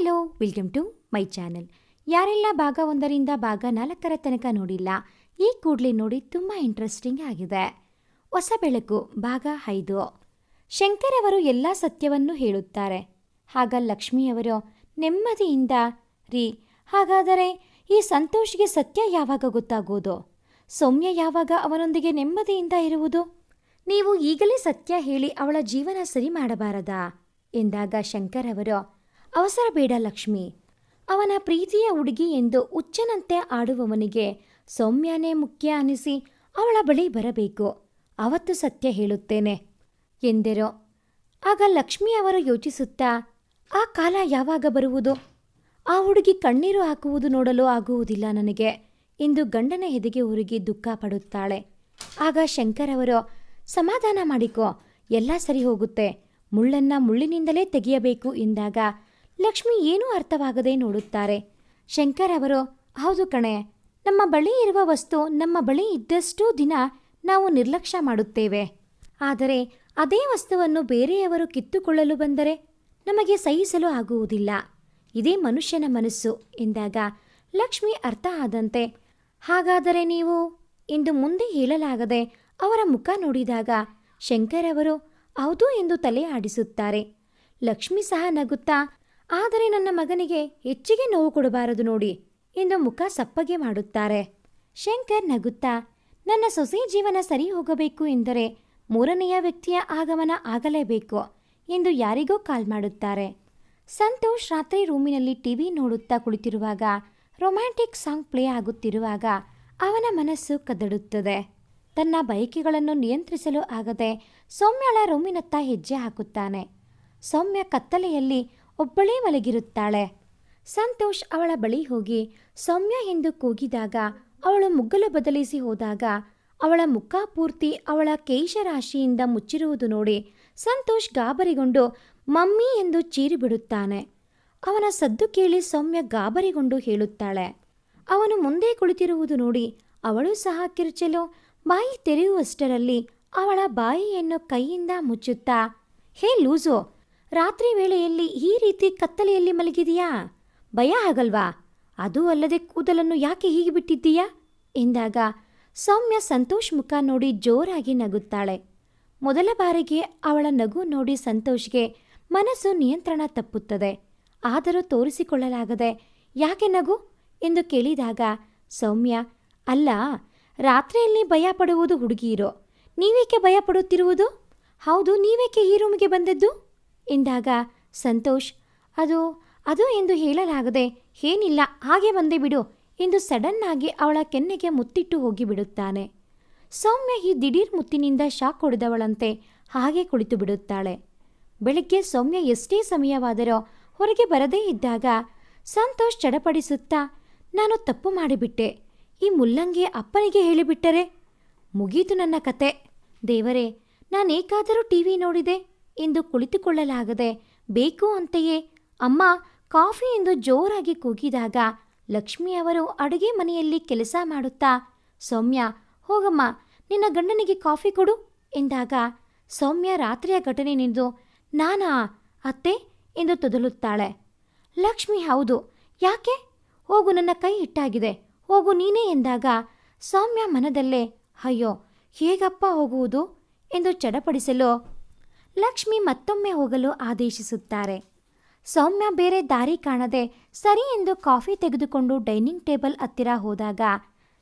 Hello welcome to my channel ಯಾರೆಲ್ಲ ಭಾಗ ಒಂದರಿಂದ ಭಾಗ ನಾಲ್ಕರ ತನಕ ನೋಡಿಲ್ಲ, ಈ ಕೂಡಲೇ ನೋಡಿ ತುಂಬ ಇಂಟ್ರೆಸ್ಟಿಂಗ್ ಆಗಿದೆ. ಹೊಸ ಬೆಳಕು, ಭಾಗ ಐದು. ಶಂಕರ್ ಅವರು ಎಲ್ಲ ಸತ್ಯವನ್ನು ಹೇಳುತ್ತಾರೆ. ಆಗ ಲಕ್ಷ್ಮಿಯವರು ನೆಮ್ಮದಿಯಿಂದ ರೀ. ಹಾಗಾದರೆ ಈ ಸಂತೋಷ್ಗೆ ಸತ್ಯ ಯಾವಾಗ ಗೊತ್ತಾಗೋದು? ಸೌಮ್ಯ ಯಾವಾಗ ಅವನೊಂದಿಗೆ ನೆಮ್ಮದಿಯಿಂದ ಇರುವುದು? ನೀವು ಈಗಲೇ ಸತ್ಯ ಹೇಳಿ ಅವಳ ಜೀವನ ಸರಿ ಮಾಡಬಾರದಾ? ಎಂದಾಗ ಶಂಕರ್ ಅವರು ಅವಸರ ಬೇಡ ಲಕ್ಷ್ಮಿ. ಅವನ ಪ್ರೀತಿಯ ಹುಡುಗಿ ಎಂದು ಹುಚ್ಚನಂತೆ ಆಡುವವನಿಗೆ ಸೌಮ್ಯನೇ ಮುಖ್ಯ ಅನಿಸಿ ಅವಳ ಬಳಿ ಬರಬೇಕು. ಅವತ್ತು ಸತ್ಯ ಹೇಳುತ್ತೇನೆ ಎಂದೆರೋ. ಆಗ ಲಕ್ಷ್ಮಿ ಅವರು ಯೋಚಿಸುತ್ತಾ, ಆ ಕಾಲ ಯಾವಾಗ ಬರುವುದು? ಆ ಹುಡುಗಿ ಕಣ್ಣೀರು ಹಾಕುವುದು ನೋಡಲು ಆಗುವುದಿಲ್ಲ ನನಗೆ ಎಂದು ಗಂಡನ ಹೆದೆಗೆ ಉರುಗಿ ದುಃಖ ಪಡುತ್ತಾಳೆ. ಆಗ ಶಂಕರ್ ಸಮಾಧಾನ ಮಾಡಿಕೋ, ಎಲ್ಲ ಸರಿ ಹೋಗುತ್ತೆ, ಮುಳ್ಳನ್ನ ಮುಳ್ಳಿನಿಂದಲೇ ತೆಗೆಯಬೇಕು ಎಂದಾಗ ಲಕ್ಷ್ಮಿ ಏನೂ ಅರ್ಥವಾಗದೆ ನೋಡುತ್ತಾರೆ. ಶಂಕರ್ ಅವರು, ಹೌದು ಕಣೆ, ನಮ್ಮ ಬಳಿ ಇರುವ ವಸ್ತು ನಮ್ಮ ಬಳಿ ಇದ್ದಷ್ಟು ದಿನ ನಾವು ನಿರ್ಲಕ್ಷ್ಯ ಮಾಡುತ್ತೇವೆ. ಆದರೆ ಅದೇ ವಸ್ತುವನ್ನು ಬೇರೆಯವರು ಕಿತ್ತುಕೊಳ್ಳಲು ಬಂದರೆ ನಮಗೆ ಸಹಿಸಲು ಆಗುವುದಿಲ್ಲ. ಇದೇ ಮನುಷ್ಯನ ಮನಸ್ಸು ಎಂದಾಗ ಲಕ್ಷ್ಮಿ ಅರ್ಥ ಆದಂತೆ, ಹಾಗಾದರೆ ನೀವು ಇಂದು ಮುಂದೆ ಹೇಳಲಾಗದೆ ಅವರ ಮುಖ ನೋಡಿದಾಗ ಶಂಕರ್ ಅವರು, ಹೌದು ಎಂದು ತಲೆ ಆಡಿಸುತ್ತಾರೆ. ಲಕ್ಷ್ಮಿ ಸಹ ನಗುತ್ತಾ ಆದರೆ ನನ್ನ ಮಗನಿಗೆ ಹೆಚ್ಚಿಗೆ ನೋವು ಕೊಡಬಾರದು ನೋಡಿ ಎಂದು ಮುಖ ಸಪ್ಪಗೆ ಮಾಡುತ್ತಾರೆ. ಶಂಕರ್ ನಗುತ್ತಾ, ನನ್ನ ಸೊಸೆ ಜೀವನ ಸರಿ ಹೋಗಬೇಕು ಎಂದರೆ ಮೂರನೆಯ ವ್ಯಕ್ತಿಯ ಆಗಮನ ಆಗಲೇಬೇಕು ಎಂದು ಯಾರಿಗೋ ಕಾಲ್ ಮಾಡುತ್ತಾರೆ. ಸಂತೋಷ್ ರಾತ್ರಿ ರೂಮಿನಲ್ಲಿ ಟಿವಿ ನೋಡುತ್ತಾ ಕುಳಿತಿರುವಾಗ, ರೊಮ್ಯಾಂಟಿಕ್ ಸಾಂಗ್ ಪ್ಲೇ ಆಗುತ್ತಿರುವಾಗ ಅವನ ಮನಸ್ಸು ಕದಡುತ್ತದೆ. ತನ್ನ ಬಯಕೆಗಳನ್ನು ನಿಯಂತ್ರಿಸಲು ಆಗದೆ ಸೌಮ್ಯಳ ರೂಮಿನತ್ತ ಹೆಜ್ಜೆ ಹಾಕುತ್ತಾನೆ. ಸೌಮ್ಯ ಕತ್ತಲೆಯಲ್ಲಿ ಒಬ್ಬಳೇ ಮಲಗಿರುತ್ತಾಳೆ. ಸಂತೋಷ್ ಅವಳ ಬಳಿ ಹೋಗಿ ಸೌಮ್ಯ ಎಂದು ಕೂಗಿದಾಗ, ಅವಳು ಮುಗ್ಗಲು ಬದಲಿಸಿ ಹೋದಾಗ, ಅವಳ ಮುಖ ಪೂರ್ತಿ ಅವಳ ಕೇಶರಾಶಿಯಿಂದ ಮುಚ್ಚಿರುವುದು ನೋಡಿ ಸಂತೋಷ್ ಗಾಬರಿಗೊಂಡು, ಮಮ್ಮಿ ಎಂದು ಚೀರಿಬಿಡುತ್ತಾನೆ ಅವನ ಸದ್ದು ಕೇಳಿ ಸೌಮ್ಯ ಗಾಬರಿಗೊಂಡು ಹೇಳುತ್ತಾಳೆ. ಅವನು ಮುಂದೆ ಕುಳಿತಿರುವುದು ನೋಡಿ ಅವಳು ಸಹ ಕಿರುಚಲು, ಬಾಯಿ ತೆರೆಯುವಷ್ಟರಲ್ಲಿ ಅವಳ ಬಾಯಿಯನ್ನು ಕೈಯಿಂದ ಮುಚ್ಚುತ್ತಾ, ಹೇ ಲೂಸು ರಾತ್ರಿ ವೇಳೆಯಲ್ಲಿ ಈ ರೀತಿ ಕತ್ತಲೆಯಲ್ಲಿ ಮಲಗಿದೆಯಾ? ಭಯ ಆಗಲ್ವಾ ಅದೂ ಅಲ್ಲದೆ ಕೂದಲನ್ನು ಯಾಕೆ ಹೀಗೆ ಬಿಟ್ಟಿದ್ದೀಯಾ? ಎಂದಾಗ ಸೌಮ್ಯ ಸಂತೋಷ್ ಮುಖ ನೋಡಿ ಜೋರಾಗಿ ನಗುತ್ತಾಳೆ. ಮೊದಲ ಬಾರಿಗೆ ಅವಳ ನಗು ನೋಡಿ ಸಂತೋಷ್ಗೆ ಮನಸ್ಸು ನಿಯಂತ್ರಣ ತಪ್ಪುತ್ತದೆ. ಆದರೂ ತೋರಿಸಿಕೊಳ್ಳಲಾಗದೆ ಯಾಕೆ ನಗು? ಎಂದು ಕೇಳಿದಾಗ ಸೌಮ್ಯ, ಅಲ್ಲ, ರಾತ್ರಿಯಲ್ಲಿ ಭಯ ಪಡುವುದು ಹುಡುಗಿಯರು. ನೀವೇಕೆ ಭಯ ಪಡುತ್ತಿರುವುದು? ಹೌದು, ನೀವೇಕೆ ಈ ರೂಮಿಗೆ ಬಂದದ್ದು? ಎಂದಾಗ ಸಂತೋಷ್, ಅದು ಅದು ಎಂದು ಹೇಳಲಾಗದೆ ಏನಿಲ್ಲ, ಹಾಗೆ ಬಂದೆ ಬಿಡು ಎಂದು ಸಡನ್ನಾಗಿ ಅವಳ ಕೆನ್ನೆಗೆ ಮುತ್ತಿಟ್ಟು ಹೋಗಿಬಿಡುತ್ತಾನೆ. ಸೌಮ್ಯ ಈ ದಿಢೀರ್ ಮುತ್ತಿನಿಂದ ಶಾಕ್ ಹೊಡೆದವಳಂತೆ ಹಾಗೆ ಕುಳಿತು ಬಿಡುತ್ತಾಳೆ. ಬೆಳಿಗ್ಗೆ ಸೌಮ್ಯ ಎಷ್ಟೇ ಸಮಯವಾದರೂ ಹೊರಗೆ ಬರದೇ ಇದ್ದಾಗ ಸಂತೋಷ್ ಚಡಪಡಿಸುತ್ತಾ, ನಾನು ತಪ್ಪು ಮಾಡಿಬಿಟ್ಟೆ. ಈ ಮುಲ್ಲಂಗಿ ಅಪ್ಪನಿಗೆ ಹೇಳಿಬಿಟ್ಟರೆ? ಮುಗೀತು ನನ್ನ ಕತೆ. ದೇವರೇ, ನಾನೇಕಾದರೂ ಟಿ ವಿ ನೋಡಿದೆ? ಎಂದು ಕುಳಿತುಕೊಳ್ಳಲಾಗದೆ, ಬೇಕು ಅಂತೆಯೇ? ಅಮ್ಮ ಕಾಫಿ ಎಂದು ಜೋರಾಗಿ ಕೂಗಿದಾಗ ಲಕ್ಷ್ಮಿ ಅವರು ಅಡುಗೆ ಮನೆಯಲ್ಲಿ ಕೆಲಸ ಮಾಡುತ್ತಾ, ಸೌಮ್ಯ, ಹೋಗಮ್ಮ, ನಿನ್ನ ಗಂಡನಿಗೆ ಕಾಫಿ ಕೊಡು ಎಂದಾಗ, ಸೌಮ್ಯ ರಾತ್ರಿಯ ಘಟನೆ ನಿಂದು, ನಾನಾ, ಅತ್ತೆ? ಎಂದು ತೊದಲುತ್ತಾಳೆ. ಲಕ್ಷ್ಮಿ, ಹೌದು. ಯಾಕೆ? ಹೋಗು, ನನ್ನ ಕೈ ಇಟ್ಟಾಗಿದೆ ಹೋಗು ನೀನೇ ಎಂದಾಗ, ಸೌಮ್ಯ ಮನದಲ್ಲೇ, ಅಯ್ಯೋ, ಹೇಗಪ್ಪ ಹೋಗುವುದು? ಎಂದು ಚಡಪಡಿಸಲು ಲಕ್ಷ್ಮಿ ಮತ್ತೊಮ್ಮೆ ಹೋಗಲು ಆದೇಶಿಸುತ್ತಾರೆ. ಸೌಮ್ಯ ಬೇರೆ ದಾರಿ ಕಾಣದೆ ಸರಿ ಎಂದು ಕಾಫಿ ತೆಗೆದುಕೊಂಡು ಡೈನಿಂಗ್ ಟೇಬಲ್ ಹತ್ತಿರ ಹೋದಾಗ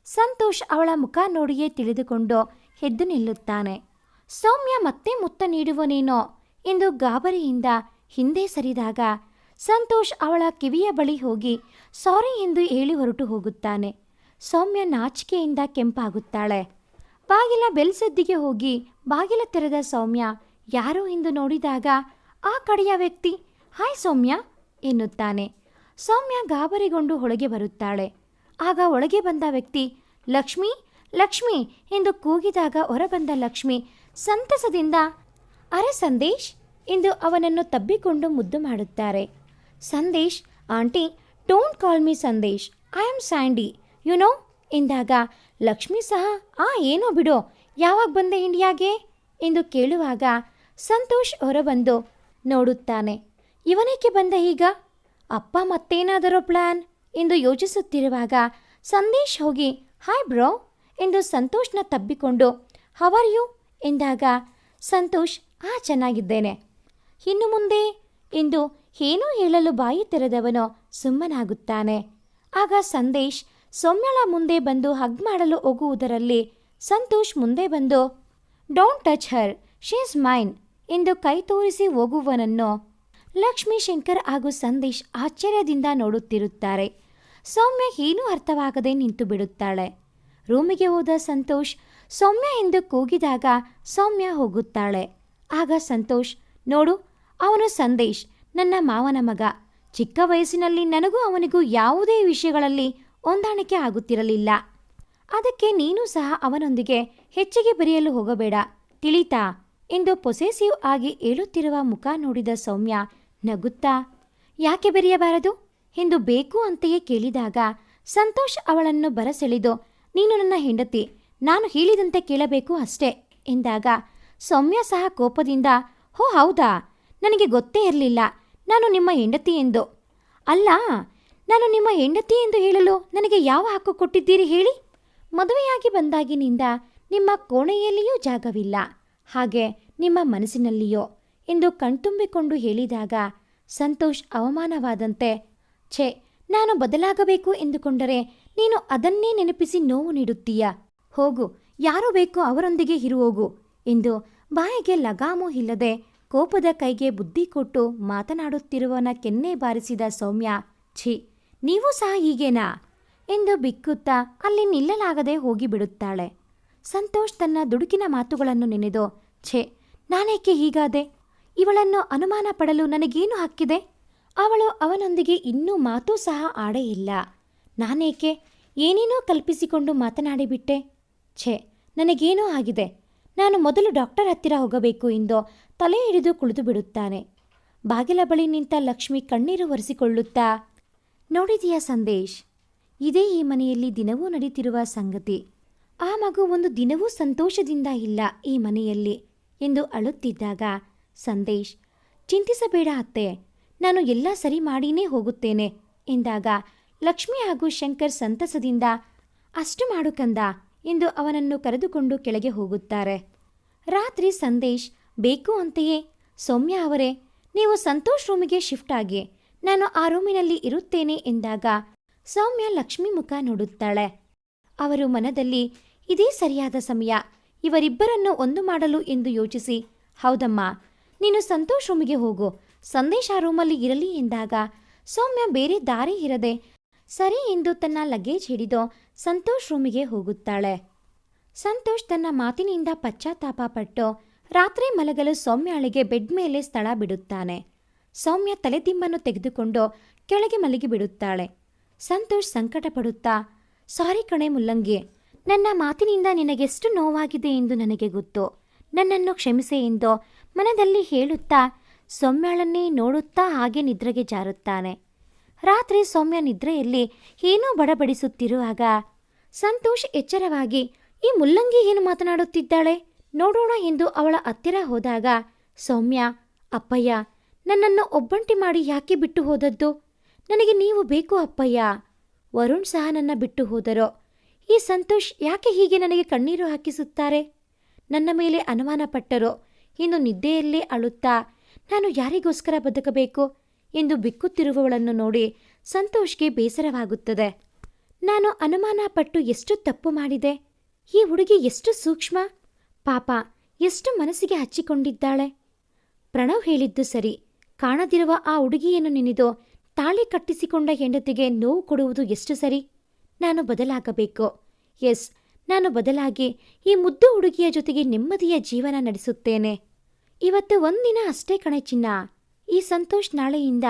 ಸಂತೋಷ್ ಅವಳ ಮುಖ ನೋಡಿಯೇ ತಿಳಿದುಕೊಂಡು ಎದ್ದು ನಿಲ್ಲುತ್ತಾನೆ. ಸೌಮ್ಯ ಮತ್ತೆ ಮುತ್ತ ನೀಡುವನೇನೋ ಎಂದು ಗಾಬರಿಯಿಂದ ಹಿಂದೆ ಸರಿದಾಗ ಸಂತೋಷ್ ಅವಳ ಕಿವಿಯ ಬಳಿ ಹೋಗಿ ಸಾರಿ ಎಂದು ಹೇಳಿ ಹೊರಟು ಹೋಗುತ್ತಾನೆ. ಸೌಮ್ಯ ನಾಚಿಕೆಯಿಂದ ಕೆಂಪಾಗುತ್ತಾಳೆ. ಬಾಗಿಲ ಬೆಲ್ಸದ್ದಿಗೆ ಹೋಗಿ ಬಾಗಿಲ ತೆರೆದ ಸೌಮ್ಯ ಯಾರು ಎಂದು ನೋಡಿದಾಗ, ಆ ಕಡೆಯ ವ್ಯಕ್ತಿ, ಹಾಯ್ ಸೌಮ್ಯ, ಎನ್ನುತ್ತಾನೆ. ಸೌಮ್ಯ ಗಾಬರಿಗೊಂಡು ಒಳಗೆ ಬರುತ್ತಾಳೆ. ಆಗ ಒಳಗೆ ಬಂದ ವ್ಯಕ್ತಿ, ಲಕ್ಷ್ಮಿ ಲಕ್ಷ್ಮಿ, ಎಂದು ಕೂಗಿದಾಗ ಹೊರಬಂದ ಲಕ್ಷ್ಮಿ ಸಂತಸದಿಂದ, ಅರೆ ಸಂದೇಶ್, ಎಂದು ಅವನನ್ನು ತಬ್ಬಿಕೊಂಡು ಮುದ್ದು ಮಾಡುತ್ತಾರೆ. Sandesh, aunty, don't call me Sandesh, I am Sandy, you know, ಎಂದಾಗ, ಲಕ್ಷ್ಮಿ ಸಹ, ಆ, ಏನೋ ಬಿಡು, ಯಾವಾಗ ಬಂದೆ ಇಂಡಿಯಾಗೆ? ಎಂದು ಕೇಳುವಾಗ ಸಂತೋಷ್ ಹೊರಬಂದು ನೋಡುತ್ತಾನೆ. ಇವನೇಕೆ ಬಂದ ಈಗ? ಅಪ್ಪ ಮತ್ತೇನಾದರೂ ಪ್ಲಾನ್? ಎಂದು ಯೋಚಿಸುತ್ತಿರುವಾಗ ಸಂದೇಶ್ ಹೋಗಿ, ಹಾಯ್ ಬ್ರೋ ಎಂದು ಸಂತೋಷ್ನ ತಬ್ಬಿಕೊಂಡು ಹವರ್ ಯು? ಎಂದಾಗ ಸಂತೋಷ್ ಆ ಚೆನ್ನಾಗಿದ್ದೇನೆ. ಇನ್ನು ಮುಂದೆ? ಎಂದು ಏನೂ ಹೇಳಲು ಬಾಯಿ ತೆರೆದವನು ಸುಮ್ಮನಾಗುತ್ತಾನೆ. ಆಗ ಸಂದೇಶ್ ಸೌಮ್ಯಳ ಮುಂದೆ ಬಂದು ಹಗ್ ಮಾಡಲು ಹೋಗುವುದರಲ್ಲಿ ಸಂತೋಷ್ ಮುಂದೆ ಬಂದು, don't touch her she's mine. ಎಂದು ಕೈ ತೋರಿಸಿ ಹೋಗುವನನ್ನು ಲಕ್ಷ್ಮೀಶಂಕರ್ ಹಾಗೂ ಸಂದೇಶ್ ಆಶ್ಚರ್ಯದಿಂದ ನೋಡುತ್ತಿರುತ್ತಾರೆ. ಸೌಮ್ಯ ಏನೂ ಅರ್ಥವಾಗದೆ ನಿಂತು ಬಿಡುತ್ತಾಳೆ. ರೂಮಿಗೆ ಹೋದ ಸಂತೋಷ್, ಸೌಮ್ಯ ಎಂದು ಕೂಗಿದಾಗ ಸೌಮ್ಯ ಹೋಗುತ್ತಾಳೆ. ಆಗ ಸಂತೋಷ್, ನೋಡು, ಅವನು ಸಂದೇಶ್, ನನ್ನ ಮಾವನ ಮಗ. ಚಿಕ್ಕ ವಯಸ್ಸಿನಲ್ಲಿ ನನಗೂ ಅವನಿಗೂ ಯಾವುದೇ ವಿಷಯಗಳಲ್ಲಿ ಹೊಂದಾಣಿಕೆ ಆಗುತ್ತಿರಲಿಲ್ಲ. ಅದಕ್ಕೆ ನೀನು ಸಹ ಅವನೊಂದಿಗೆ ಹೆಚ್ಚಿಗೆ ಬೆರೆಯಲು ಹೋಗಬೇಡ. ತಿಳಿತಾ? ಎಂದು ಪೊಸೆಸಿವ್ ಆಗಿ ಏಳುತ್ತಿರುವ ಮುಖ ನೋಡಿದ ಸೌಮ್ಯ ನಗುತ್ತಾ, ಯಾಕೆ ಬೆರೆಯಬಾರದು? ಎಂದು ಬೇಕು ಅಂತೆಯೇ ಕೇಳಿದಾಗ ಸಂತೋಷ್ ಅವಳನ್ನು ಬರಸೆಳೆದು, ನೀನು ನನ್ನ ಹೆಂಡತಿ, ನಾನು ಹೇಳಿದಂತೆ ಕೇಳಬೇಕು ಅಷ್ಟೇ ಎಂದಾಗ ಸೌಮ್ಯ ಸಹ ಕೋಪದಿಂದ, ಹೋ, ಹೌದಾ? ನನಗೆ ಗೊತ್ತೇ ಇರಲಿಲ್ಲ. ನಾನು ನಿಮ್ಮ ಹೆಂಡತಿ ಎಂದು. ಅಲ್ಲ, ನಾನು ನಿಮ್ಮ ಹೆಂಡತಿ ಎಂದು ಹೇಳಲು ನನಗೆ ಯಾವ ಹಕ್ಕು ಕೊಟ್ಟಿದ್ದೀರಿ ಹೇಳಿ? ಮದುವೆಯಾಗಿ ಬಂದಾಗಿನಿಂದ ನಿಮ್ಮ ಕೋಣೆಯಲ್ಲಿಯೂ ಜಾಗವಿಲ್ಲ. ಹಾಗೆ ನಿಮ್ಮ ಮನಸ್ಸಿನಲ್ಲಿಯೋ ಎಂದು ಕಣ್ತುಂಬಿಕೊಂಡು ಹೇಳಿದಾಗ ಸಂತೋಷ್ ಅವಮಾನವಾದಂತೆ, ಛೇ, ನಾನು ಬದಲಾಗಬೇಕು ಎಂದುಕೊಂಡರೆ ನೀನು ಅದನ್ನೇ ನೆನಪಿಸಿ ನೋವು ನೀಡುತ್ತೀಯ. ಹೋಗು, ಯಾರು ಬೇಕೋ ಅವರೊಂದಿಗೆ ಇರುವೋಗು ಎಂದು ಬಾಯಿಗೆ ಲಗಾಮು ಇಲ್ಲದೆ ಕೋಪದ ಕೈಗೆ ಬುದ್ಧಿ ಕೊಟ್ಟು ಮಾತನಾಡುತ್ತಿರುವನ ಕೆನ್ನೆ ಬಾರಿಸಿದ ಸೌಮ್ಯ, ಛೀ, ನೀವು ಸಹ ಹೀಗೇನಾ ಎಂದು ಬಿಕ್ಕುತ್ತಾ ಅಲ್ಲಿ ನಿಲ್ಲಲಾಗದೆ ಹೋಗಿಬಿಡುತ್ತಾಳೆ. ಸಂತೋಷ್ ತನ್ನ ದುಡುಕಿನ ಮಾತುಗಳನ್ನು ನೆನೆದು, ಛೇ, ನಾನೇಕೆ ಹೀಗಾದೆ? ಇವಳನ್ನು ಅನುಮಾನ ಪಡಲು ನನಗೇನು ಹಕ್ಕಿದೆ? ಅವಳು ಅವನೊಂದಿಗೆ ಇನ್ನೂ ಮಾತೂ ಸಹ ಆಡೇ ಇಲ್ಲ. ನಾನೇಕೆ? ಏನೇನೋ ಕಲ್ಪಿಸಿಕೊಂಡು ಮಾತನಾಡಿಬಿಟ್ಟೆ ಛೇ, ನನಗೇನೋ ಆಗಿದೆ. ನಾನು ಮೊದಲು ಡಾಕ್ಟರ್ ಹತ್ತಿರ ಹೋಗಬೇಕು ಎಂದು ತಲೆ ಹಿಡಿದು ಕುಳಿತು ಬಿಡುತ್ತಾನೆ. ಬಾಗಿಲ ಬಳಿ ನಿಂತ ಲಕ್ಷ್ಮಿ ಕಣ್ಣೀರು ಒರೆಸಿಕೊಳ್ಳುತ್ತಾ, ನೋಡಿದೀಯ ಸಂದೇಶ್? ಇದೇ ಈ ಮನೆಯಲ್ಲಿ ದಿನವೂ ನಡೀತಿರುವ ಸಂಗತಿ. ಆ ಮಗು ಒಂದು ದಿನವೂ ಸಂತೋಷದಿಂದ ಇಲ್ಲ ಈ ಮನೆಯಲ್ಲಿ ಎಂದು ಅಳುತ್ತಿದ್ದಾಗ, ಸಂದೇಶ್, ಚಿಂತಿಸಬೇಡ ಅತ್ತೆ. ನಾನು ಎಲ್ಲ ಸರಿ ಮಾಡಿನೇ ಹೋಗುತ್ತೇನೆ ಎಂದಾಗ ಲಕ್ಷ್ಮಿ ಹಾಗೂ ಶಂಕರ್ ಸಂತಸದಿಂದ, ಅಷ್ಟು ಮಾಡು ಕಂದ ಎಂದು ಅವನನ್ನು ಕರೆದುಕೊಂಡು ಕೆಳಗೆ ಹೋಗುತ್ತಾರೆ. ರಾತ್ರಿ, ಸಂದೇಶ್, ಬೇಕು ಅಂತೆಯೇ? ಸೌಮ್ಯ ಅವರೇ, ನೀವು ಸಂತೋಷ್ ರೂಮಿಗೆ ಶಿಫ್ಟ್ ಆಗಿ, ನಾನು ಆ ರೂಮಿನಲ್ಲಿ ಇರುತ್ತೇನೆ ಎಂದಾಗ ಸೌಮ್ಯ ಲಕ್ಷ್ಮಿ ಮುಖ ನೋಡುತ್ತಾಳೆ. ಅವರು ಮನದಲ್ಲಿ ಇದೇ ಸರಿಯಾದ ಸಮಯ. ಇವರಿಬ್ಬರನ್ನು ಒಂದು ಮಾಡಲು ಎಂದು ಯೋಚಿಸಿ. ಹೌದಮ್ಮ, ನೀನು ಸಂತೋಷ್ ರೂಮಿಗೆ ಹೋಗು. ಸಂದೇಶ ರೂಮಲ್ಲಿ ಇರಲಿ ಎಂದಾಗ, ಸೌಮ್ಯ ಬೇರೆ ದಾರಿ ಇರದೆ, ಸರಿ ಎಂದು ತನ್ನ ಲಗೇಜ್ ಹಿಡಿದು ಸಂತೋಷ್ ರೂಮಿಗೆ ಹೋಗುತ್ತಾಳೆ. ಸಂತೋಷ್ ತನ್ನ ಮಾತಿನಿಂದ ಪಶ್ಚಾತ್ತಾಪ ಪಟ್ಟು ರಾತ್ರಿ ಮಲಗಲು ಸೌಮ್ಯಾಳಿಗೆ ಬೆಡ್ ಮೇಲೆ ಸ್ಥಳ ಬಿಡುತ್ತಾನೆ. ಸೌಮ್ಯ ತಲೆದಿಂಬನ್ನು ತೆಗೆದುಕೊಂಡು ಕೆಳಗೆ ಮಲಗಿ ಬಿಡುತ್ತಾಳೆ ಸಂತೋಷ್ ಸಂಕಟ ಪಡುತ್ತಾ ಸಾರಿ ಕಣೆ ಮುಲ್ಲಂಗಿ ನನ್ನ ಮಾತಿನಿಂದ ನಿನಗೆಷ್ಟು ನೋವಾಗಿದೆ ಎಂದು ನನಗೆ ಗೊತ್ತು. ನನ್ನನ್ನು ಕ್ಷಮಿಸೆ ಎಂದು ಮನದಲ್ಲಿ ಹೇಳುತ್ತಾ ಸೌಮ್ಯಳನ್ನೇ ನೋಡುತ್ತಾ ಹಾಗೆ ನಿದ್ರೆಗೆ ಜಾರುತ್ತಾನೆ. ರಾತ್ರಿ ಸೌಮ್ಯ ನಿದ್ರೆಯಲ್ಲಿ ಏನೋ ಬಡಬಡಿಸುತ್ತಿರುವಾಗ ಸಂತೋಷ್ ಎಚ್ಚರವಾಗಿ, ಈ ಮುಲ್ಲಂಗಿ ಏನು ಮಾತನಾಡುತ್ತಿದ್ದಾಳೆ? ನೋಡೋಣ ಎಂದು ಅವಳ ಹತ್ತಿರ ಹೋದಾಗ, ಸೌಮ್ಯ, ಅಪ್ಪಯ್ಯ, ನನ್ನನ್ನು ಒಬ್ಬಂಟಿ ಮಾಡಿ ಯಾಕೆ ಬಿಟ್ಟು ಹೋದದ್ದು? ನನಗೆ ನೀವು ಬೇಕು ಅಪ್ಪಯ್ಯ. ವರುಣ್ ಸಹ ನನ್ನ ಬಿಟ್ಟು ಹೋದರೋ. ಈ ಸಂತೋಷ್ ಯಾಕೆ ಹೀಗೆ ನನಗೆ ಕಣ್ಣೀರು ಹಾಕಿಸುತ್ತಾರೆ? ನನ್ನ ಮೇಲೆ ಅನುಮಾನ ಪಟ್ಟರೋ? ಇನ್ನು ನಿದ್ದೆಯಲ್ಲೇ ಅಳುತ್ತಾ? ನಾನು ಯಾರಿಗೋಸ್ಕರ ಬದುಕಬೇಕು? ಎಂದು ಬಿಕ್ಕುತ್ತಿರುವವಳನ್ನು ನೋಡಿ ಸಂತೋಷ್ಗೆ ಬೇಸರವಾಗುತ್ತದೆ. ನಾನು ಅನುಮಾನ ಪಟ್ಟು ಎಷ್ಟು ತಪ್ಪು ಮಾಡಿದೆ? ಈ ಹುಡುಗಿ ಎಷ್ಟು ಸೂಕ್ಷ್ಮ? ಪಾಪ, ಎಷ್ಟು ಮನಸ್ಸಿಗೆ ಹಚ್ಚಿಕೊಂಡಿದ್ದಾಳೆ? ಪ್ರಣವ್ ಹೇಳಿದ್ದು ಸರಿ. ಕಾಣದಿರುವ ಆ ಹುಡುಗಿಯನ್ನು ನೆನೆದು ತಾಳಿ ಕಟ್ಟಿಸಿಕೊಂಡ ಹೆಂಡತಿಗೆ ನೋವು ಕೊಡುವುದು ಎಷ್ಟು ಸರಿ? ನಾನು ಬದಲಾಗಬೇಕು. ಎಸ್, ನಾನು ಬದಲಾಗಿ ಈ ಮುದ್ದು ಹುಡುಗಿಯ ಜೊತೆಗೆ ನೆಮ್ಮದಿಯ ಜೀವನ ನಡೆಸುತ್ತೇನೆ. ಇವತ್ತು ಒಂದಿನ ಅಷ್ಟೇ ಕಣೆ ಚಿನ್ನ. ಈ ಸಂತೋಷ್ ನಾಳೆಯಿಂದ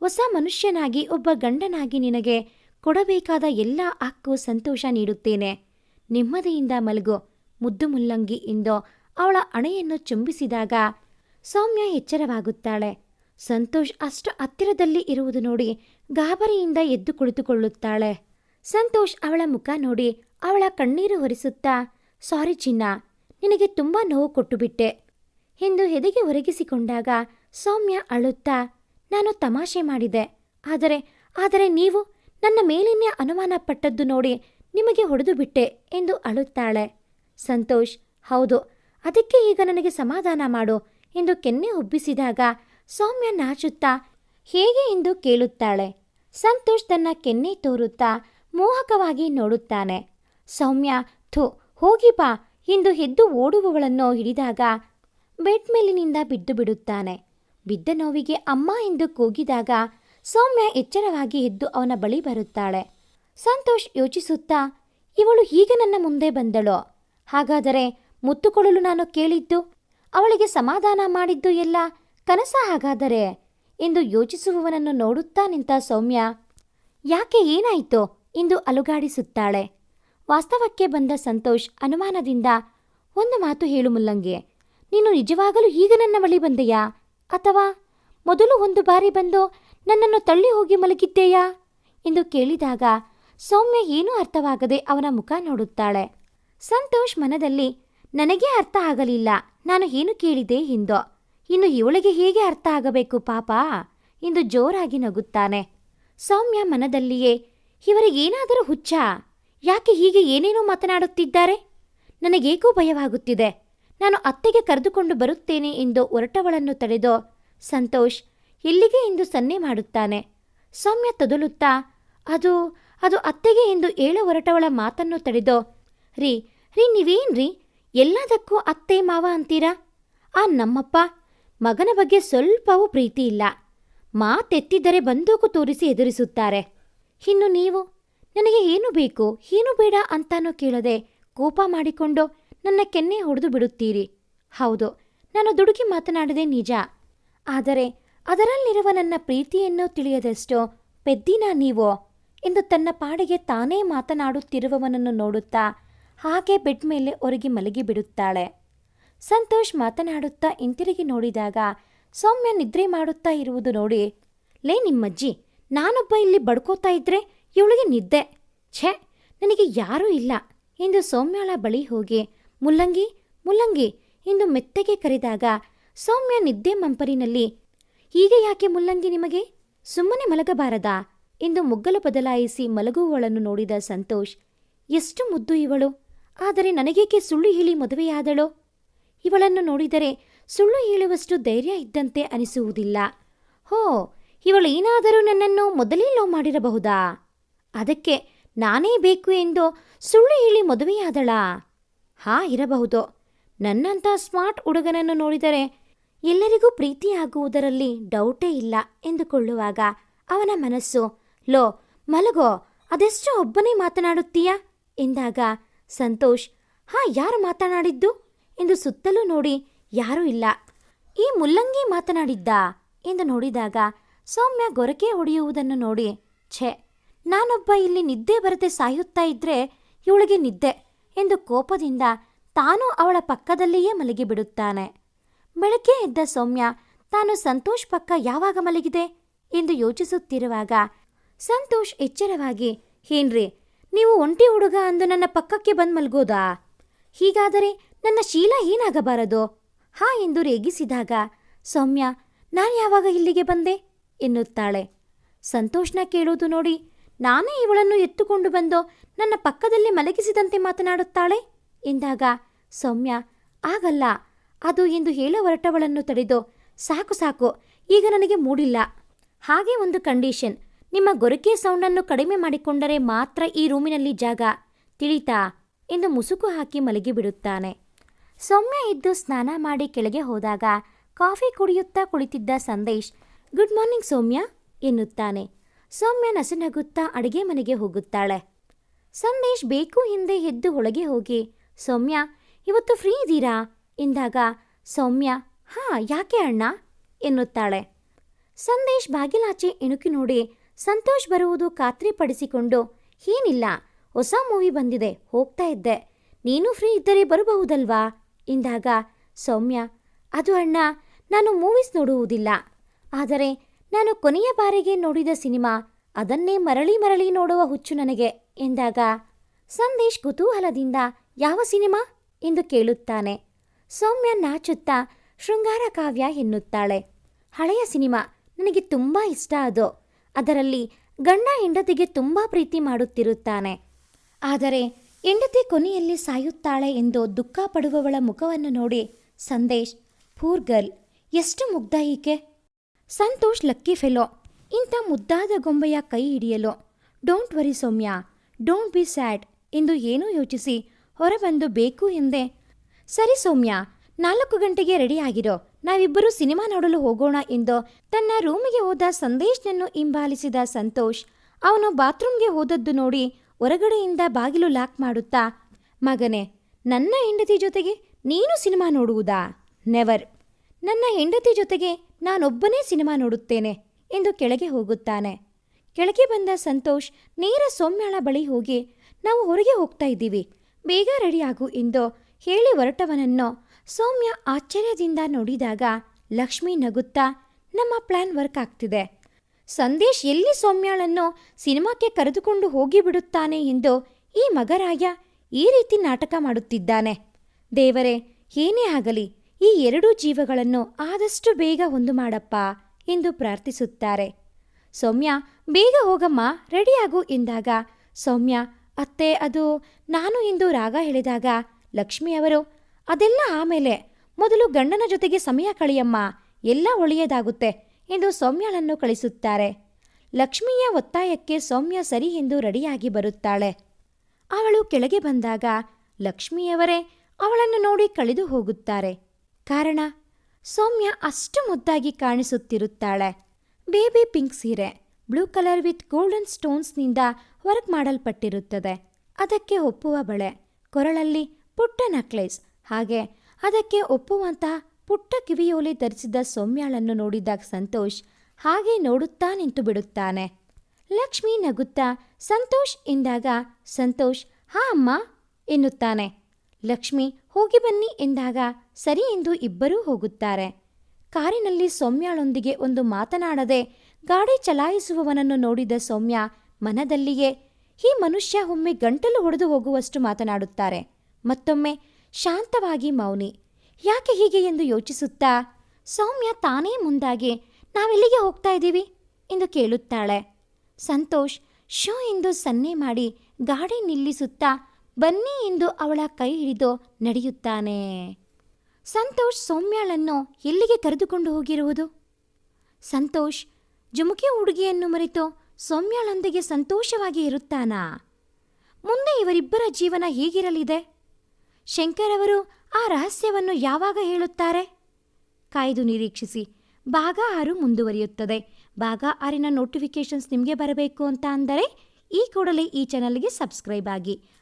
ಹೊಸ ಮನುಷ್ಯನಾಗಿ ಒಬ್ಬ ಗಂಡನಾಗಿ ನಿನಗೆ ಕೊಡಬೇಕಾದ ಎಲ್ಲ ಹಕ್ಕು ಸಂತೋಷ ನೀಡುತ್ತೇನೆ. ನೆಮ್ಮದಿಯಿಂದ ಮಲಗು. ಮುದ್ದು ಮುಲ್ಲಂಗಿ ಎಂದು ಅವಳ ಹಣೆಯನ್ನು ಚುಂಬಿಸಿದಾಗ ಸೌಮ್ಯ ಎಚ್ಚರವಾಗುತ್ತಾಳೆ. ಸಂತೋಷ್ ಅಷ್ಟು ಹತ್ತಿರದಲ್ಲಿ ಇರುವುದು ನೋಡಿ ಗಾಬರಿಯಿಂದ ಎದ್ದು ಕುಳಿತುಕೊಳ್ಳುತ್ತಾಳೆ. ಸಂತೋಷ್ ಅವಳ ಮುಖ ನೋಡಿ ಅವಳ ಕಣ್ಣೀರು ಹೊರಿಸುತ್ತಾ, ಸಾರಿ ಚಿನ್ನ, ನಿನಗೆ ತುಂಬಾ ನೋವು ಕೊಟ್ಟುಬಿಟ್ಟೆ. ಎಂದು ಎದೆಗೆ ಒರಗಿಸಿಕೊಂಡಾಗ ಸೌಮ್ಯ ಅಳುತ್ತಾ, ನಾನು ತಮಾಷೆ ಮಾಡಿದೆ. ಆದರೆ ಆದರೆ ನೀವು ನನ್ನ ಮೇಲಿನ ಅನುಮಾನ ಪಟ್ಟದ್ದು ನೋಡಿ ನಿಮಗೆ ಹೊಡೆದು ಬಿಟ್ಟೆ ಎಂದು ಅಳುತ್ತಾಳೆ. ಸಂತೋಷ್, ಹೌದು. ಅದಕ್ಕೆ ಈಗ ನನಗೆ ಸಮಾಧಾನ ಮಾಡು ಎಂದು ಕೆನ್ನೆ ಉಬ್ಬಿಸಿದಾಗ ಸೌಮ್ಯ ನಾಚುತ್ತಾ, ಹೇಗೆ ಎಂದು ಕೇಳುತ್ತಾಳೆ. ಸಂತೋಷ್ ತನ್ನ ಕೆನ್ನೆ ತೋರುತ್ತಾ ಮೋಹಕವಾಗಿ ನೋಡುತ್ತಾನೆ. ಸೌಮ್ಯ, ಥು, ಹೋಗಿ ಬಾ. ಎಂದು ಎದ್ದು ಓಡುವವಳನ್ನು ಹಿಡಿದಾಗ ಬೆಡ್ ಮೇಲಿನಿಂದ ಬಿದ್ದು ಬಿಡುತ್ತಾನೆ. ಬಿದ್ದ ನೋವಿಗೆ ಅಮ್ಮ ಎಂದು ಕೂಗಿದಾಗ ಸೌಮ್ಯ ಎಚ್ಚರವಾಗಿ ಎದ್ದು ಅವನ ಬಳಿ ಬರುತ್ತಾಳೆ. ಸಂತೋಷ್ ಯೋಚಿಸುತ್ತಾ, ಇವಳು ಈಗ ನನ್ನ ಮುಂದೆ ಬಂದಳು. ಹಾಗಾದರೆ ಮುತ್ತುಕೊಳ್ಳಲು ನಾನು ಕೇಳಿದ್ದು? ಅವಳಿಗೆ ಸಮಾಧಾನ ಮಾಡಿದ್ದು ಎಲ್ಲ? ಕನಸ ಹಾಗಾದರೆ? ಎಂದು ಯೋಚಿಸುವವನನ್ನು ನೋಡುತ್ತಾ ನಿಂತ ಸೌಮ್ಯ, ಯಾಕೆ ಏನಾಯಿತು? ಎಂದು ಅಲುಗಾಡಿಸುತ್ತಾಳೆ. ವಾಸ್ತವಕ್ಕೆ ಬಂದ ಸಂತೋಷ್ ಅನುಮಾನದಿಂದ, ಒಂದು ಮಾತು ಹೇಳು ಮುಲ್ಲಂಗೆ, ನೀನು ನಿಜವಾಗಲೂ ಈಗ ನನ್ನ ಬಳಿ ಬಂದೆಯಾ? ಅಥವಾ ಮೊದಲು ಒಂದು ಬಾರಿ ಬಂದು ನನ್ನನ್ನು ತಳ್ಳಿ ಹೋಗಿ ಮಲಗಿದ್ದೆಯಾ? ಎಂದು ಕೇಳಿದಾಗ ಸೌಮ್ಯ ಏನೂ ಅರ್ಥವಾಗದೆ ಅವನ ಮುಖ ನೋಡುತ್ತಾಳೆ. ಸಂತೋಷ್ ಮನದಲ್ಲಿ, ನನಗೇ ಅರ್ಥ ಆಗಲಿಲ್ಲ, ನಾನು ಏನು ಕೇಳಿದೆ ಹಿಂದೋ? ಇನ್ನು ಇವಳಿಗೆ ಹೇಗೆ ಅರ್ಥ ಆಗಬೇಕು ಪಾಪ? ಎಂದು ಜೋರಾಗಿ ನಗುತ್ತಾನೆ. ಸೌಮ್ಯ ಮನದಲ್ಲಿಯೇ ಇವರಿಗೇನಾದರೂ ಹುಚ್ಚ? ಯಾಕೆ ಹೀಗೆ ಏನೇನೋ ಮಾತನಾಡುತ್ತಿದ್ದಾರೆ? ನನಗೇಕೋ ಭಯವಾಗುತ್ತಿದೆ. ನಾನು ಅತ್ತೆಗೆ ಕರೆದುಕೊಂಡು ಬರುತ್ತೇನೆ ಎಂದು ಒರಟವಳನ್ನು ತಡೆದು ಸಂತೋಷ್ ಎಲ್ಲಿಗೆ ಎಂದು ಸನ್ನೆ ಮಾಡುತ್ತಾನೆ. ಸೌಮ್ಯ ತೊದಲುತ್ತಾ, ಅದು ಅದು ಅತ್ತೆಗೆ ಎಂದು ಏಳ ಹೊರಟವಳ ಮಾತನ್ನು ತಡೆದು, ರೀ ರೀ ನೀವೇನ್ರಿ ಎಲ್ಲದಕ್ಕೂ ಅತ್ತೆ ಮಾವ ಅಂತೀರಾ? ಆ ನಮ್ಮಪ್ಪ, ಮಗನ ಬಗ್ಗೆ ಸ್ವಲ್ಪವೂ ಪ್ರೀತಿ ಇಲ್ಲ ಮಾತೆತ್ತಿದ್ದರೆ ಬಂದೂಕು ತೋರಿಸಿ ಎದುರಿಸುತ್ತಾರೆ. ಇನ್ನು ನೀವು? ನನಗೆ ಏನು ಬೇಕು, ಏನು ಬೇಡ ಅಂತಾನೂ ಕೇಳದೆ ಕೋಪ ಮಾಡಿಕೊಂಡು ನನ್ನ ಕೆನ್ನೆ ಹೊಡೆದು ಬಿಡುತ್ತೀರಿ. ಹೌದು, ನಾನು ದುಡುಕಿ ಮಾತನಾಡದೆ ನಿಜ. ಆದರೆ ಅದರಲ್ಲಿರುವ ನನ್ನ ಪ್ರೀತಿಯನ್ನು ತಿಳಿಯದಷ್ಟು ಪೆದ್ದಿನ ನೀವು ಎಂದು ತನ್ನ ಪಾಡಿಗೆ ತಾನೇ ಮಾತನಾಡುತ್ತಿರುವವನನ್ನು ನೋಡುತ್ತಾ ಹಾಗೆ ಬೆಡ್ ಮೇಲೆ ಒರಗಿ ಮಲಗಿಬಿಡುತ್ತಾಳೆ ಸಂತೋಷ್ ಮಾತನಾಡುತ್ತಾ ಹಿಂತಿರುಗಿ ನೋಡಿದಾಗ ಸೌಮ್ಯ ನಿದ್ರೆ ಮಾಡುತ್ತಾ ಇರುವುದು ನೋಡಿ, ಲೇ ನಿಮ್ಮಜ್ಜಿ ನಾನೊಬ್ಬ ಇಲ್ಲಿ ಬಡ್ಕೋತಾ ಇದ್ರೆ ಇವಳಿಗೆ ನಿದ್ದೆ. ಛೇ, ನನಗೆ ಯಾರೂ ಇಲ್ಲ. ಎಂದು ಸೌಮ್ಯಳ ಬಳಿ ಹೋಗಿ, ಮುಲ್ಲಂಗಿ ಮುಲ್ಲಂಗಿ ಎಂದು ಮೆತ್ತಗೆ ಕರೆದಾಗ, ಸೌಮ್ಯ ನಿದ್ದೆ ಮಂಪರಿನಲ್ಲಿ. ಈಗ ಯಾಕೆ ಮುಲ್ಲಂಗಿ ನಿಮಗೆ? ಸುಮ್ಮನೆ ಮಲಗಬಾರದಾ? ಎಂದು ಮುಗ್ಗಲು ಬದಲಾಯಿಸಿ ಮಲಗುವವಳನ್ನು ನೋಡಿದ ಸಂತೋಷ್, ಎಷ್ಟು ಮುದ್ದು ಇವಳು. ಆದರೆ ನನಗೇಕೆ ಸುಳ್ಳು ಹೇಳಿ ಮದುವೆಯಾದಳು? ಇವಳನ್ನು ನೋಡಿದರೆ ಸುಳ್ಳು ಹೇಳುವಷ್ಟು ಧೈರ್ಯ ಇದ್ದಂತೆ ಅನಿಸುವುದಿಲ್ಲ. ಹೋ ಇವಳು ಏನಾದರೂ ನನ್ನನ್ನು ಮೊದಲೇ ಲವ್ ಮಾಡಿರಬಹುದಾ? ಅದಕ್ಕೆ ನಾನೇ ಬೇಕು ಎಂದು ಸುಳ್ಳು ಹೇಳಿ ಮದುವೆಯಾದಳಾ. ಹಾ, ಇರಬಹುದು. ನನ್ನಂಥ ಸ್ಮಾರ್ಟ್ ಹುಡುಗನನ್ನು ನೋಡಿದರೆ ಎಲ್ಲರಿಗೂ ಪ್ರೀತಿಯಾಗುವುದರಲ್ಲಿ ಡೌಟೇ ಇಲ್ಲ ಎಂದುಕೊಳ್ಳುವಾಗ ಅವನ ಮನಸ್ಸು, ಲೋ, ಮಲಗೋ, ಅದೆಷ್ಟು ಒಬ್ಬನೇ ಮಾತನಾಡುತ್ತೀಯಾ? ಎಂದಾಗ, ಸಂತೋಷ್, ಹಾ, ಯಾರು ಮಾತನಾಡಿದ್ದು? ಎಂದು ಸುತ್ತಲೂ ನೋಡಿ, ಯಾರೂ ಇಲ್ಲ. ಈ ಮುಲ್ಲಂಗಿ ಮಾತನಾಡಿದ್ದ? ಎಂದು ನೋಡಿದಾಗ ಸೌಮ್ಯ ಗೊರಕೆ ಹೊಡೆಯುವುದನ್ನು ನೋಡಿ, ಛೆ, ನಾನೊಬ್ಬ ಇಲ್ಲಿ ನಿದ್ದೆ ಬರದೆ ಸಾಯುತ್ತಾ ಇದ್ರೆ ಇವಳಿಗೆ ನಿದ್ದೆ ಎಂದು ಕೋಪದಿಂದ ತಾನು ಅವಳ ಪಕ್ಕದಲ್ಲಿಯೇ ಮಲಗಿಬಿಡುತ್ತಾನೆ. ಬೆಳಗ್ಗೆ ಎದ್ದ ಸೌಮ್ಯ, ತಾನು ಸಂತೋಷ್ ಪಕ್ಕ ಯಾವಾಗ ಮಲಗಿದೆ ಎಂದು ಯೋಚಿಸುತ್ತಿರುವಾಗ ಸಂತೋಷ್ ಎಚ್ಚರವಾಗಿ ಏನ್ರಿ ನೀವು ಒಂಟಿ ಹುಡುಗ ಅಂದು ನನ್ನ ಪಕ್ಕಕ್ಕೆ ಬಂದು ಮಲಗೋದಾ? ಹೀಗಾದರೆ ನನ್ನ ಶೀಲ ಏನಾಗಬಾರದು? ಹಾ ಎಂದು ರೇಗಿಸಿದಾಗ, ಸೌಮ್ಯ, ನಾನು ಯಾವಾಗ ಇಲ್ಲಿಗೆ ಬಂದೆ? ಎನ್ನುತ್ತಾಳೆ. ಸಂತೋಷ್ನ ಕೇಳುವುದು ನೋಡಿ, ನಾನೇ ಇವಳನ್ನು ಎತ್ತುಕೊಂಡು ಬಂದು ನನ್ನ ಪಕ್ಕದಲ್ಲಿ ಮಲಗಿಸಿದಂತೆ ಮಾತನಾಡುತ್ತಾಳೆ? ಎಂದಾಗ, ಸೌಮ್ಯ, ಆಗಲ್ಲ, ಅದು ಎಂದು ಹೇಳ ಹೊರಟವಳನ್ನು ತಡೆದು, ಸಾಕು ಸಾಕು, ಈಗ ನನಗೆ ಮೂಡಿಲ್ಲ. ಹಾಗೆ ಒಂದು ಕಂಡೀಷನ್, ನಿಮ್ಮ ಗೊರಕೆ ಸೌಂಡನ್ನು ಕಡಿಮೆ ಮಾಡಿಕೊಂಡರೆ ಮಾತ್ರ ಈ ರೂಮಿನಲ್ಲಿ ಜಾಗ, ತಿಳಿತಾ? ಎಂದು ಮುಸುಕು ಹಾಕಿ ಮಲಗಿಬಿಡುತ್ತಾನೆ. ಸೌಮ್ಯ ಇದ್ದು ಸ್ನಾನ ಮಾಡಿ ಕೆಳಗೆ ಹೋದಾಗ, ಕಾಫಿ ಕುಡಿಯುತ್ತಾ ಕುಳಿತಿದ್ದ ಸಂದೇಶ್ ಗುಡ್ ಮಾರ್ನಿಂಗ್ ಸೌಮ್ಯ, ಎನ್ನುತ್ತಾನೆ. ಸೌಮ್ಯ ನಸುನಗುತ್ತಾ ಅಡುಗೆ ಮನೆಗೆ ಹೋಗುತ್ತಾಳೆ. ಸಂದೇಶ್ ಬೇಕು ಹಿಂದೆ ಎದ್ದು ಒಳಗೆ ಹೋಗಿ. ಸೌಮ್ಯ, ಇವತ್ತು ಫ್ರೀ ಇದ್ದೀರಾ? ಎಂದಾಗ, ಸೌಮ್ಯ, ಹಾ, ಯಾಕೆ ಅಣ್ಣ? ಎನ್ನುತ್ತಾಳೆ. ಸಂದೇಶ್ ಬಾಗಿಲಾಚೆ ಇಣುಕಿ ನೋಡಿ ಸಂತೋಷ್ ಬರುವುದು ಖಾತ್ರಿಪಡಿಸಿಕೊಂಡು, ಏನಿಲ್ಲ, ಹೊಸ ಮೂವಿ ಬಂದಿದೆ, ಹೋಗ್ತಾ ಇದ್ದೆ. ನೀನು ಫ್ರೀ ಇದ್ದರೆ ಬರಬಹುದಲ್ವಾ? ಎಂದಾಗ, ಸೌಮ್ಯ, ಅದು ಅಣ್ಣ, ನಾನು ಮೂವೀಸ್ ನೋಡುವುದಿಲ್ಲ. ಆದರೆ ನಾನು ಕೊನೆಯ ಬಾರಿಗೆ ನೋಡಿದ ಸಿನಿಮಾ ಅದನ್ನೇ ಮರಳಿ ಮರಳಿ ನೋಡುವ ಹುಚ್ಚು ನನಗೆ ಎಂದಾಗ ಸಂದೇಶ್ ಕುತೂಹಲದಿಂದ ಯಾವ ಸಿನಿಮಾ ಎಂದು ಕೇಳುತ್ತಾನೆ. ಸೌಮ್ಯ ನಾಚುತ್ತಾ ಶೃಂಗಾರ ಕಾವ್ಯ ಎನ್ನುತ್ತಾಳೆ. ಹಳೆಯ ಸಿನಿಮಾ ನನಗೆ ತುಂಬ ಇಷ್ಟ ಅದು. ಅದರಲ್ಲಿ ಗಂಡ ಹೆಂಡತಿಗೆ ತುಂಬ ಪ್ರೀತಿ ಮಾಡುತ್ತಿರುತ್ತಾನೆ. ಆದರೆ ಹೆಂಡತಿ ಕೊನೆಯಲ್ಲಿ ಸಾಯುತ್ತಾಳೆ ಎಂದು ದುಃಖ ಪಡುವವಳ ಮುಖವನ್ನು ನೋಡಿ ಸಂದೇಶ್ ಪೂರ್ ಗರ್ಲ್ ಎಷ್ಟು ಮುಗ್ಧ ಈಕೆ? Santosh lucky fellow. ಇಂಥ ಮುದ್ದಾದ ಗೊಂಬೆಯ ಕೈ ಹಿಡಿಯಲು. Don't worry Soumya. Don't be sad ಎಂದು ಏನೂ ಯೋಚಿಸಿ ಹೊರಬಂದು ಬೇಕು ಎಂದೆ. ಸರಿ ಸೌಮ್ಯ, ನಾಲ್ಕು ಗಂಟೆಗೆ ರೆಡಿ ಆಗಿರೋ. ನಾವಿಬ್ಬರೂ ಸಿನಿಮಾ ನೋಡಲು ಹೋಗೋಣ ಎಂದು ತನ್ನ ರೂಮಿಗೆ ಹೋದ ಸಂದೇಶ್ನನ್ನು ಹಿಂಬಾಲಿಸಿದ ಸಂತೋಷ್, ಅವನು ಬಾತ್ರೂಮ್ಗೆ ಹೋದದ್ದು ನೋಡಿ ಹೊರಗಡೆಯಿಂದ ಬಾಗಿಲು ಲಾಕ್ ಮಾಡುತ್ತಾ, ಮಗನೆ, ನನ್ನ ಹೆಂಡತಿ ಜೊತೆಗೆ ನೀನು ಸಿನಿಮಾ ನೋಡುವುದಾ? ನೆವರ್. ನನ್ನ ಹೆಂಡತಿ ಜೊತೆಗೆ ನಾನೊಬ್ಬನೇ ಸಿನಿಮಾ ನೋಡುತ್ತೇನೆ ಎಂದು ಕೆಳಗೆ ಹೋಗುತ್ತಾನೆ. ಕೆಳಗೆ ಬಂದ ಸಂತೋಷ್ ನೇರ ಸೌಮ್ಯಳ ಬಳಿ ಹೋಗಿ, ನಾವು ಹೊರಗೆ ಹೋಗ್ತಾ ಇದ್ದೀವಿ. ಬೇಗ ರೆಡಿಯಾಗು ಎಂದು ಹೇಳಿ ಹೊರಟವನನ್ನು ಸೌಮ್ಯ ಆಶ್ಚರ್ಯದಿಂದ ನೋಡಿದಾಗ ಲಕ್ಷ್ಮಿ ನಗುತ್ತಾ, ನಮ್ಮ ಪ್ಲಾನ್ ವರ್ಕ್ ಆಗ್ತಿದೆ. ಸಂದೇಶ್ ಎಲ್ಲಿ ಸೌಮ್ಯಾಳನ್ನು ಸಿನಿಮಾಕ್ಕೆ ಕರೆದುಕೊಂಡು ಹೋಗಿಬಿಡುತ್ತಾನೆ ಎಂದು ಈ ಮಗರಾಯ ಈ ರೀತಿ ನಾಟಕ ಮಾಡುತ್ತಿದ್ದಾನೆ. ದೇವರೇ, ಏನೇ ಆಗಲಿ ಈ ಎರಡೂ ಜೀವಗಳನ್ನು ಆದಷ್ಟು ಬೇಗ ಒಂದು ಮಾಡಪ್ಪ ಎಂದು ಪ್ರಾರ್ಥಿಸುತ್ತಾರೆ. ಸೌಮ್ಯ, ಬೇಗ ಹೋಗಮ್ಮ, ರೆಡಿಯಾಗು ಎಂದಾಗ ಸೌಮ್ಯ, ಅತ್ತೆ, ಅದು ನಾನು ಎಂದು ರಾಗ ಹೇಳಿದಾಗ ಲಕ್ಷ್ಮಿಯವರು ಅದೆಲ್ಲ ಆಮೇಲೆ ಮೊದಲು ಗಂಡನ ಜೊತೆಗೆ ಸಮಯ ಕಳೆಯಮ್ಮ, ಎಲ್ಲ ಒಳ್ಳೆಯದಾಗುತ್ತೆ ಎಂದು ಸೌಮ್ಯಳನ್ನು ಕಳಿಸುತ್ತಾರೆ. ಲಕ್ಷ್ಮಿಯ ಒತ್ತಾಯಕ್ಕೆ ಸೌಮ್ಯ ಸರಿ ಎಂದು ರೆಡಿಯಾಗಿ ಬರುತ್ತಾಳೆ. ಅವಳು ಕೆಳಗೆ ಬಂದಾಗ ಲಕ್ಷ್ಮಿಯವರೇ ಅವಳನ್ನು ನೋಡಿ ಕಳೆದು ಹೋಗುತ್ತಾರೆ. ಕಾರಣ? ಸೌಮ್ಯ ಅಷ್ಟು ಮುದ್ದಾಗಿ ಕಾಣಿಸುತ್ತಿರುತ್ತಾಳೆ. ಬೇಬಿ ಪಿಂಕ್ ಸೀರೆ, ಬ್ಲೂ ಕಲರ್ ವಿತ್ ಗೋಲ್ಡನ್ ಸ್ಟೋನ್ಸ್ನಿಂದ ವರ್ಕ್ ಮಾಡಲ್ಪಟ್ಟಿರುತ್ತದೆ. ಅದಕ್ಕೆ ಒಪ್ಪುವ ಬಳೆ, ಕೊರಳಲ್ಲಿ ಪುಟ್ಟ ನಕ್ಲೇಸ್, ಹಾಗೆ ಅದಕ್ಕೆ ಒಪ್ಪುವಂತಹ ಪುಟ್ಟ ಕಿವಿಯೋಲೆ ಧರಿಸಿದ ಸೌಮ್ಯಾಳನ್ನು ನೋಡಿದಾಗ ಸಂತೋಷ್ ಹಾಗೆ ನೋಡುತ್ತಾ ನಿಂತು ಬಿಡುತ್ತಾನೆ ಲಕ್ಷ್ಮಿ ನಗುತ್ತಾ, ಸಂತೋಷ್ ಎಂದಾಗ ಸಂತೋಷ್, ಹಾ ಅಮ್ಮ ಎನ್ನುತ್ತಾನೆ. ಲಕ್ಷ್ಮಿ, ಹೋಗಿ ಬನ್ನಿ ಎಂದಾಗ ಸರಿ ಎಂದು ಇಬ್ಬರೂ ಹೋಗುತ್ತಾರೆ. ಕಾರಿನಲ್ಲಿ ಸೌಮ್ಯಾಳೊಂದಿಗೆ ಒಂದು ಮಾತನಾಡದೆ ಗಾಡಿ ಚಲಾಯಿಸುವವನನ್ನು ನೋಡಿದ ಸೌಮ್ಯ ಮನದಲ್ಲಿಯೇ ಈ ಮನುಷ್ಯ, ಒಮ್ಮೆ ಗಂಟಲು ಹೊಡೆದು ಹೋಗುವಷ್ಟು ಮಾತನಾಡುತ್ತಾರೆ. ಮತ್ತೊಮ್ಮೆ, ಶಾಂತವಾಗಿ ಮೌನಿ, ಯಾಕೆ ಹೀಗೆ ಎಂದು ಯೋಚಿಸುತ್ತಾ, ಸೌಮ್ಯ ತಾನೇ ಮುಂದಾಗಿ ನಾವೆಲ್ಲಿಗೆ ಹೋಗ್ತಾ ಇದ್ದೀವಿ? ಎಂದು ಕೇಳುತ್ತಾಳೆ. ಸಂತೋಷ್, ಶೋ ಎಂದು ಸನ್ನೆ ಮಾಡಿ ಗಾಡಿ ನಿಲ್ಲಿಸುತ್ತಾ ಬನ್ನಿ ಎಂದು ಅವಳ ಕೈ ಹಿಡಿದು ನಡೆಯುತ್ತಾನೆ. ಸಂತೋಷ್ ಸೌಮ್ಯಾಳನ್ನು ಎಲ್ಲಿಗೆ ಕರೆದುಕೊಂಡು ಹೋಗಿರುವುದು? ಸಂತೋಷ್, ಜುಮುಕಿ ಹುಡುಗಿಯನ್ನು ಮರೆತು ಸೌಮ್ಯಾಳೊಂದಿಗೆ ಸಂತೋಷವಾಗಿ ಇರುತ್ತಾನಾ? ಮುಂದೆ ಇವರಿಬ್ಬರ ಜೀವನ ಹೇಗಿರಲಿದೆ? ಶಂಕರ್ ಅವರು ಆ ರಹಸ್ಯವನ್ನು ಯಾವಾಗ ಹೇಳುತ್ತಾರೆ? ಕಾಯ್ದು ನಿರೀಕ್ಷಿಸಿ. ಭಾಗ ಆರು ಮುಂದುವರಿಯುತ್ತದೆ. ಭಾಗ ಆರಿನ ನೋಟಿಫಿಕೇಷನ್ಸ್ ನಿಮಗೆ ಬರಬೇಕು ಅಂತ ಅಂದರೆ ಈ ಕೂಡಲೇ ಈ ಚಾನಲ್ಗೆ ಸಬ್ಸ್ಕ್ರೈಬ್ ಆಗಿ.